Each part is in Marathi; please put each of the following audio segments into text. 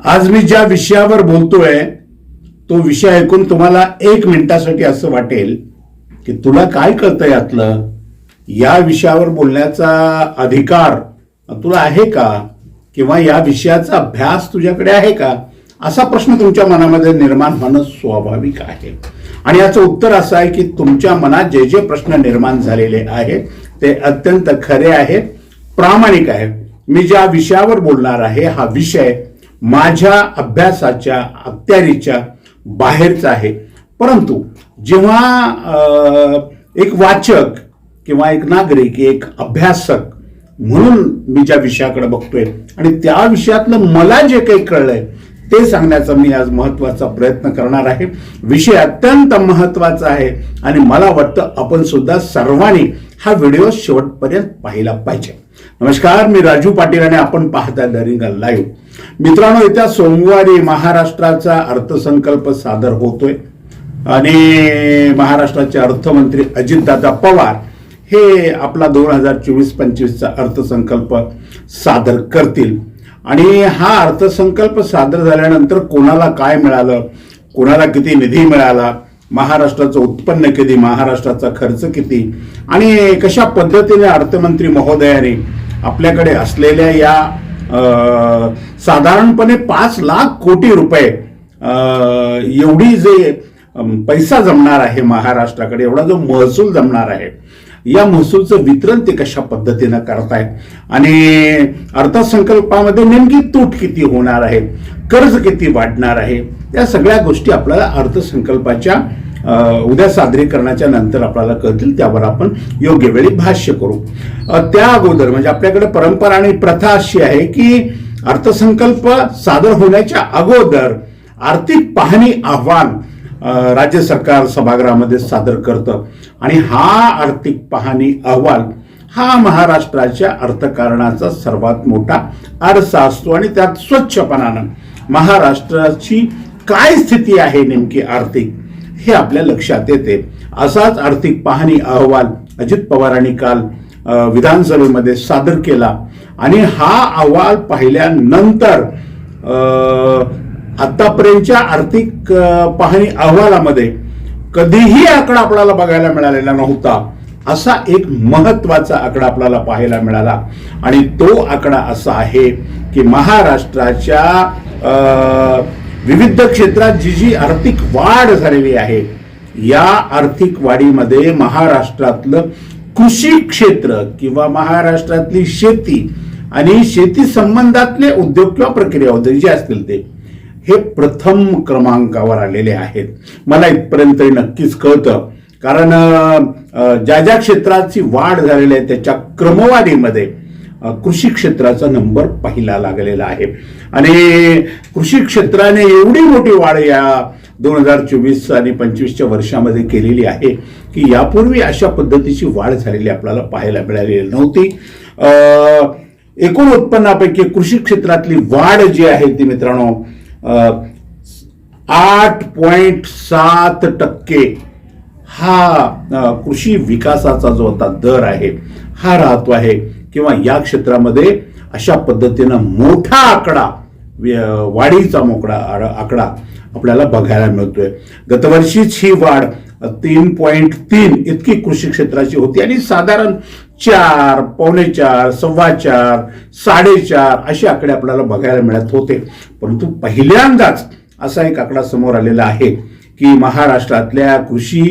आज मी ज्या विषयावर बोलतोय तो विषय ऐकून तुम्हाला एक मिनिटासाठी असं वाटेल की तुला काय कळतं यातलं? या विषयावर बोलण्याचा अधिकार तुला आहे का? किंवा या विषयाचा अभ्यास तुझ्याकडे आहे का? असा प्रश्न तुमच्या मनामध्ये निर्माण होणं स्वाभाविक आहे. आणि याचं उत्तर असं आहे की तुमच्या मनात जे जे प्रश्न निर्माण झालेले आहेत ते अत्यंत खरे आहेत प्रामाणिक आहे मी ज्या विषयावर बोलणार आहे हा विषय माझ्या अभ्यासाच्या अखत्यारीच्या बाहेरचा आहे. परंतु जेव्हा एक वाचक किंवा एक नागरिक एक अभ्यासक म्हणून मी ज्या विषयाकडे बघतोय आणि त्या विषयातलं मला जे काही कळलंय ते सांगण्याचा मी आज महत्त्वाचा प्रयत्न करणार आहे. विषय अत्यंत महत्त्वाचा आहे आणि मला वाटतं आपण सुद्धा सर्वांनी हा व्हिडिओ शेवटपर्यंत पाहिला पाहिजे. नमस्कार मी राजू पाटील आणि आपण पाहता दरिंगा लाईव्ह मित्रांनो येत्या सोमवारी महाराष्ट्राचा अर्थसंकल्प सादर होतोय. आणि महाराष्ट्राचे अर्थमंत्री अजितदादा पवार हे आपला दोन हजार चोवीस पंचवीसचा अर्थसंकल्प सादर करतील. आणि हा अर्थसंकल्प सादर झाल्यानंतर कोणाला काय मिळालं कोणाला किती निधी मिळाला महाराष्ट्राचं उत्पन्न किती महाराष्ट्राचा खर्च किती आणि कशा पद्धतीने अर्थमंत्री महोदयाने आपल्याकडे असलेल्या या साधारणपणे पाच लाख कोटी रुपये एवढी जे पैसा जमणार आहे महाराष्ट्राकडे एवढा जो महसूल जमणार आहे या महसूलचं वितरण ते कशा पद्धतीनं करतायत? आणि अर्थसंकल्पामध्ये नेमकी तूट किती होणार आहे? कर्ज किती वाढणार आहे? या सगळ्या गोष्टी आपल्याला अर्थसंकल्पाच्या उद्या सादरीकरणाच्या नंतर आपल्याला कळतील त्यावर आपण योग्य वेळी भाष्य करू. त्या अगोदर म्हणजे आपल्याकडे परंपरा आणि प्रथा अशी आहे की अर्थसंकल्प सादर होण्याच्या अगोदर आर्थिक पाहणी आव्हान राज्य सरकार सभागृहामध्ये सादर करतं. आणि हा आर्थिक पाहणी अहवाल हा महाराष्ट्राच्या अर्थकारणाचा सर्वात मोठा आरसा असतो आणि त्यात स्वच्छपणानं महाराष्ट्राची काय स्थिती आहे नेमकी आर्थिक? हे आपल्या लक्षात येते. असाच आर्थिक पाहणी अहवाल अजित पवारांनी काल विधानसभेमध्ये सादर केला. आणि हा अहवाल पाहिल्यानंतर आतापर्यंतच्या आर्थिक पाहणी अहवालामध्ये कधीही आकडा आपल्याला बघायला मिळालेला नव्हता. असा एक महत्त्वाचा आकडा आपल्याला पाहायला मिळाला. आणि तो आकडा असा आहे की महाराष्ट्राच्या विविध क्षेत्रात जी जी आर्थिक वाढ झालेली आहे या आर्थिक वाढीमध्ये महाराष्ट्रातलं कृषी क्षेत्र किंवा महाराष्ट्रातली शेती आणि शेती संबंधातले उद्योग किंवा प्रक्रिया उद्योग जे असतील ते हे प्रथम क्रमांकावर आलेले आहेत. मला इथपर्यंत नक्कीच कळतं कारण ज्या ज्या क्षेत्राची वाढ झालेली आहे त्याच्या क्रमवारीमध्ये कृषी क्षेत्राचा नंबर पहिला लागलेला आहे. आणि कृषी क्षेत्राने एवढी मोठी वाढ या दोन हजार चोवीस आणि पंचवीसच्या वर्षामध्ये केलेली आहे की यापूर्वी अशा पद्धतीची वाढ झालेली आपल्याला पाहायला मिळालेली नव्हती. एकूण उत्पन्नापैकी कृषी क्षेत्रातली वाढ जी आहे ती मित्रांनो आठ पॉईंट सात टक्के हा कृषी विकासाचा जो आता दर आहे हा राहतो आहे. किंवा या क्षेत्रामध्ये अशा पद्धतीनं मोठा आकडा वाढीचा मोकळा आकडा आपल्याला बघायला मिळतोय. गतवर्षीच ही वाढ तीन पॉईंट तीन इतकी कृषी क्षेत्राची होती आणि साधारण चार पावणे चार सव्वा चार साडेचार असे आकडे आपल्याला बघायला मिळत होते. परंतु पहिल्यांदाच असा एक आकडा समोर आलेला आहे की महाराष्ट्रातल्या कृषी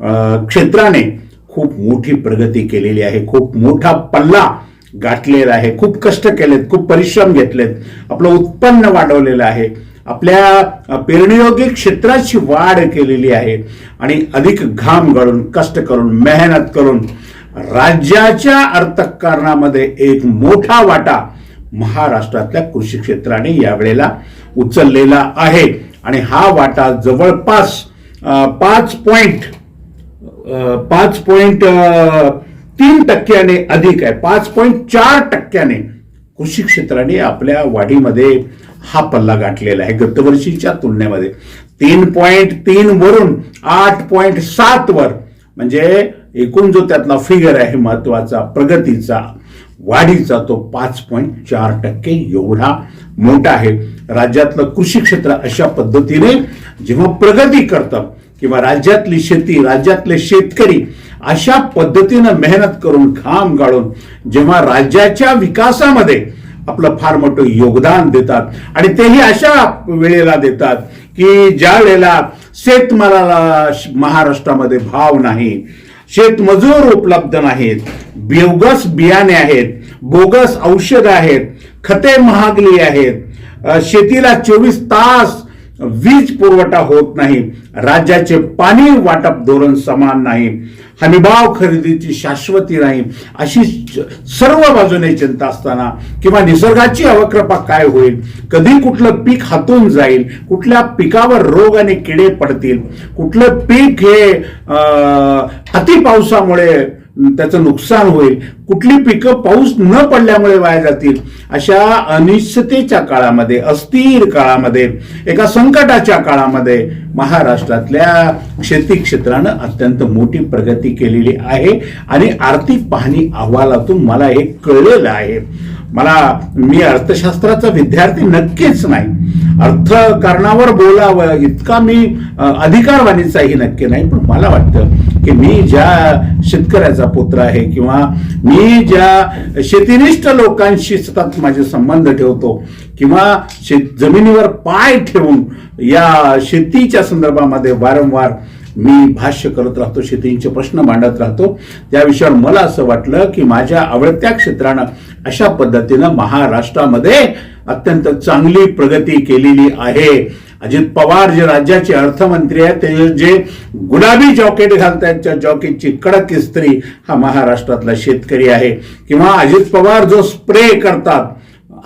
क्षेत्राने खूप मोठी प्रगती केलेली आहे. खूप मोठा पल्ला गाठलेला आहे खूप कष्ट केलेत खूप परिश्रम घेतलेत आपलं उत्पन्न वाढवलेलं आहे. आपल्या पेरणीयोगी क्षेत्राची वाढ केलेली आहे आणि अधिक घाम गळून कष्ट करून मेहनत करून राज्याच्या अर्थकारणामध्ये एक मोठा वाटा महाराष्ट्रातल्या कृषी क्षेत्राने यावेळेला उचललेला आहे. आणि हा वाटा जवळपास पाच पॉइंट पाच पॉइंट तीन टक्क्याने अधिक आहे. पाच पॉईंट चार टक्क्याने कृषी क्षेत्राने आपल्या वाढीमध्ये हा पल्ला गाठलेला आहे. गतवर्षीच्या तुलनेमध्ये तीन पॉईंट तीन वरून आठ पॉईंट सात वर म्हणजे एकूण जो त्यातला फिगर आहे महत्त्वाचा प्रगतीचा वाढीचा तो पाच पॉईंट चार टक्के एवढा मोठा आहे. राज्यातलं कृषी क्षेत्र अशा पद्धतीने जेव्हा प्रगती करतं किंवा राज्यातली शेती राज्यातले शेतकरी अशा पद्धतीनं मेहनत करून घाम गाळून जेव्हा राज्याच्या विकासामध्ये आपलं फार मोठं योगदान देतात आणि तेही अशा वेळेला देतात की ज्या वेळेला शेतमालाला महाराष्ट्रामध्ये भाव नाही शेतमजूर उपलब्ध नाहीत बोगस बियाणे आहेत बोगस औषध आहेत खते महागली आहेत शेतीला चोवीस तास वीज पुरवठा होत नाही राज्याचे पाणी वाटप धोरण समान नाही हमीभाव खरेदीची शाश्वती नाही अशी सर्व बाजूने चिंता असताना किंवा निसर्गाची अवक्रपा काय होईल? कधी कुठलं पीक हातून जाईल? कुठल्या पिकावर रोग आणि किडे पडतील? कुठलं पीक हे अं, अति पावसामुळे त्याचं नुकसान होईल. कुठली पिकं पाऊस न पडल्यामुळे वाया जातील? अशा अनिश्चिततेच्या काळामध्ये अस्थिर काळामध्ये एका संकटाच्या काळामध्ये महाराष्ट्रातल्या शेती क्षेत्रानं अत्यंत मोठी प्रगती केलेली आहे. आणि आर्थिक पाहणी अहवालातून मला हे कळलेलं आहे. मला मी अर्थशास्त्राचा विद्यार्थी नक्कीच नाही. अर्थकारणावर बोलावं इतका मी अधिकारवाणीचाही नक्की नाही पण मला वाटतं की मी ज्या शेतकऱ्याचा पुत्र आहे किंवा मी ज्या शेतीनिष्ठ लोकांशी सतत माझे संबंध ठेवतो किंवा शेत जमिनीवर पाय ठेवून या शेतीच्या संदर्भामध्ये वारंवार मी भाष्य करत राहतो शेतीचे प्रश्न मांडत राहतो त्या विषयावर मला असं वाटलं की माझ्या आवडत्या क्षेत्रानं अशा पद्धतीनं महाराष्ट्रामध्ये अत्यंत चांगली प्रगती केलेली आहे. अजित पवार जे राज्याचे अर्थमंत्री आहेत ते जे गुलाबी जॉकेट घालतायत त्या जॉकेटची कडक इस्त्री हा महाराष्ट्रातला शेतकरी आहे. किंवा अजित पवार जो स्प्रे करतात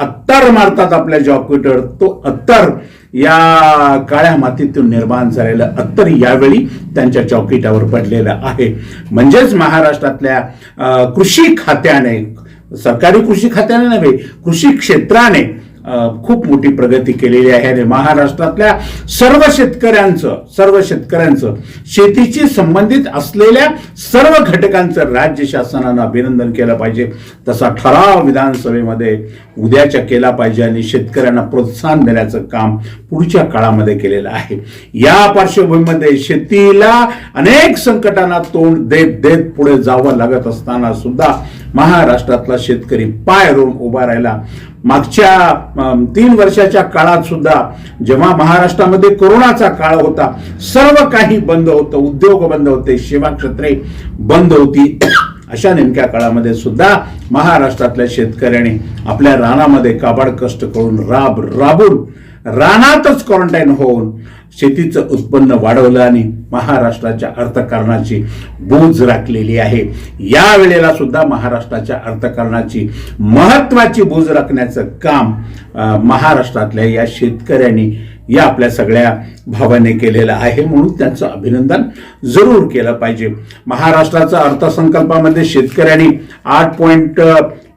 अत्तर मारतात आपल्या जॉकेटवर तो अत्तर या काळ्या मातीतून निर्माण झालेलं अत्तर यावेळी त्यांच्या चौकीटावर पडलेलं आहे. म्हणजेच महाराष्ट्रातल्या कृषी खात्याने सरकारी कृषी खात्याने नव्हे कृषी क्षेत्राने खूप मोठी प्रगती केलेली आहे. आणि महाराष्ट्रातल्या सर्व शेतकऱ्यांचं सर्व शेतकऱ्यांचं शेतीशी संबंधित असलेल्या सर्व घटकांचं राज्य शासनानं अभिनंदन केलं पाहिजे. तसा ठराव विधानसभेमध्ये उद्याच्या केला पाहिजे आणि शेतकऱ्यांना प्रोत्साहन देण्याचं काम पुढच्या काळामध्ये केलेलं आहे. या पार्श्वभूमीमध्ये शेतीला अनेक संकटांना तोंड देत देत पुढे जावं लागत असताना सुद्धा महाराष्ट्रातला शेतकरी पाय रोवून उभा राहिला. मागच्या तीन वर्षाच्या काळात सुद्धा जेव्हा महाराष्ट्रामध्ये कोरोनाचा काळ होता सर्व काही बंद होतं उद्योग बंद होते सेवा क्षेत्रे बंद होती. अशा नेमक्या काळामध्ये सुद्धा महाराष्ट्रातल्या शेतकऱ्याने आपल्या रानामध्ये काबाड कष्ट करून राब राबून रानातच क्वारंटाईन होऊन शेतीचं उत्पन्न वाढवलं आणि महाराष्ट्राच्या अर्थकारणाची बोज राखलेली आहे. या वेळेला सुद्धा महाराष्ट्राच्या अर्थकारणाची महत्वाची बोज राखण्याचं काम महाराष्ट्रातल्या या शेतकऱ्यांनी या आपल्या सगळ्या भावाने केलेलं आहे म्हणून त्यांचं अभिनंदन जरूर केलं पाहिजे. महाराष्ट्राच्या अर्थसंकल्पामध्ये शेतकऱ्यांनी आठ पॉईंट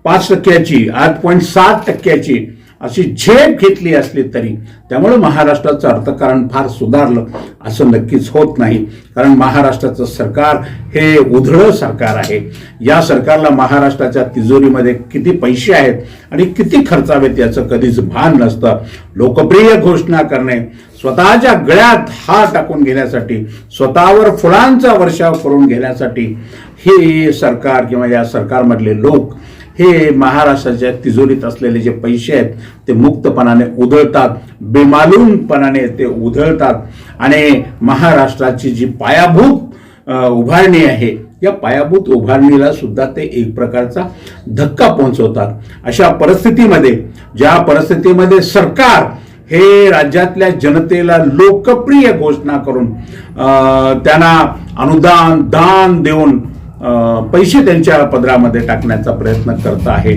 पाच टक्क्याची आठ पॉईंट सात टक्क्याची अशी झेप घेतली असली तरी त्यामुळे महाराष्ट्राचं अर्थकारण फार सुधारलं असं नक्कीच होत नाही. कारण महाराष्ट्राचं सरकार हे उधळं सरकार आहे. या सरकारला महाराष्ट्राच्या तिजोरीमध्ये किती पैसे आहेत आणि किती खर्चावेत याचं कधीच भान नसतं. लोकप्रिय घोषणा करणे स्वतःच्या गळ्यात हार टाकून घेण्यासाठी स्वतःवर फुलांचा वर्षाव करून घेण्यासाठी हे सरकार किंवा या सरकारमधले लोक हे महाराष्ट्राच्या तिजोरीत असलेले जे पैसे आहेत ते मुक्तपणाने उधळतात बेमालूमपणाने ते उधळतात. आणि महाराष्ट्राची जी पायाभूत उभारणी आहे या पायाभूत उभारणीला सुद्धा ते एक प्रकारचा धक्का पोहोचवतात. अशा परिस्थितीमध्ये ज्या परिस्थितीमध्ये सरकार हे राज्यातल्या जनतेला लोकप्रिय घोषणा करून त्यांना अनुदान दान देऊन पैसे त्यांच्या पदरामध्ये टाकण्याचा प्रयत्न करत आहे.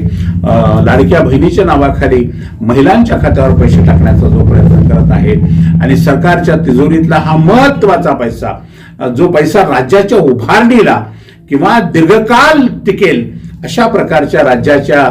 लाडक्या बहिणीच्या नावाखाली महिलांच्या खात्यावर पैसे टाकण्याचा जो प्रयत्न करत आहे आणि सरकारच्या तिजोरीतला हा महत्त्वाचा पैसा जो पैसा राज्याच्या उभारणीला किंवा दीर्घकाल टिकेल अशा प्रकारच्या राज्याच्या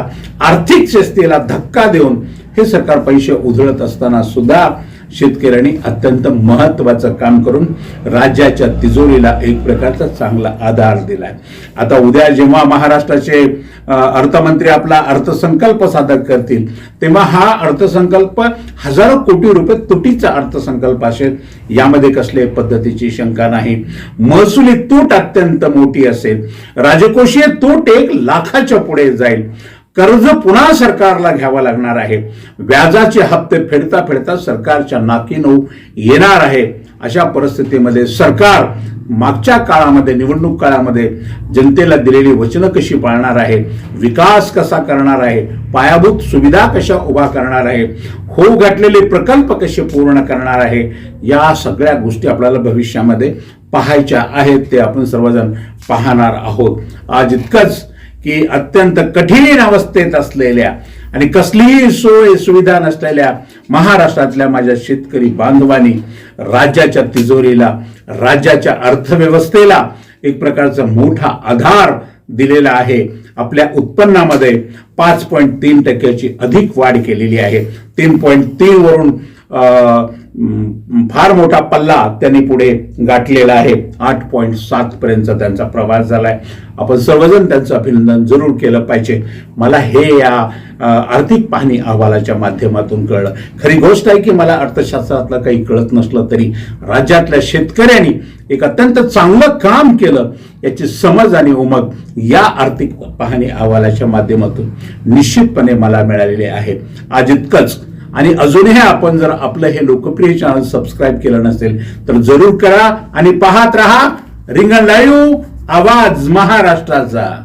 आर्थिक शिस्तीला धक्का देऊन हे सरकार पैसे उधळत असताना सुद्धा शेतकऱ्यांनी अत्यंत महत्वाचं काम करून राज्याच्या तिजोरीला एक प्रकारचा चांगला आधार दिलाय. आता उद्या जेव्हा महाराष्ट्राचे अर्थमंत्री आपला अर्थसंकल्प सादर करतील तेव्हा हा अर्थसंकल्प हजारो कोटी रुपये तुटीचा अर्थसंकल्प असेल. यामध्ये कसले पद्धतीची शंका नाही. महसुली तूट अत्यंत मोठी असेल. राजकोषीय तूट एक लाखाच्या पुढे जाईल. कर्ज पुन्हा सरकारला घ्यावं लागणार आहे. व्याजाचे हप्ते फेडता फेडता सरकारच्या नाकीनऊ येणार आहे. अशा परिस्थितीमध्ये सरकार मागच्या काळामध्ये निवडणूक काळामध्ये जनतेला दिलेली वचनं कशी पाळणार आहे? विकास कसा करणार आहे? पायाभूत सुविधा कशा उभा करणार आहे? होऊ घातलेले प्रकल्प कसे पूर्ण करणार आहे? या सगळ्या गोष्टी आपल्याला भविष्यामध्ये पाहायच्या आहेत ते आपण सर्वजण पाहणार आहोत. आज इतकंच. की अत्यंत कठीण अवस्थेत असलेल्या आणि कसलीही सोय सुविधा नसलेल्या महाराष्ट्रातल्या माझ्या शेतकरी बांधवांनी राज्याच्या तिजोरीला राज्याच्या अर्थव्यवस्थेला एक प्रकारचा मोठा आधार दिलेला आहे. आपल्या उत्पन्नामध्ये पाच पॉईंट तीन टक्क्याची अधिक वाढ केलेली आहे. तीन पॉईंट तीन वरून अं, फार मोठा पल्ला त्यांनी पुढे गाठलेला आहे. आठ पॉईंट सात पर्यंतचा त्यांचा प्रवास झालाय. आपण सर्वजण त्यांचं अभिनंदन जरूर केलं पाहिजे. मला हे या आर्थिक पाहणी अहवालाच्या माध्यमातून कळलं. खरी गोष्ट आहे की मला अर्थशास्त्रातलं काही कळत नसलं तरी राज्यातल्या शेतकऱ्यांनी एक अत्यंत चांगलं काम केलं याची समज आणि उमग या आर्थिक पाहणी अहवालाच्या माध्यमातून निश्चितपणे मला मिळालेली आहे. आज इतकंच. आणि अजूनही आपण जर आपलं हे लोकप्रिय चॅनल सबस्क्राईब केलं नसेल तर जरूर करा आणि पाहत रहा रिंगण लाईव्ह आवाज महाराष्ट्राचा.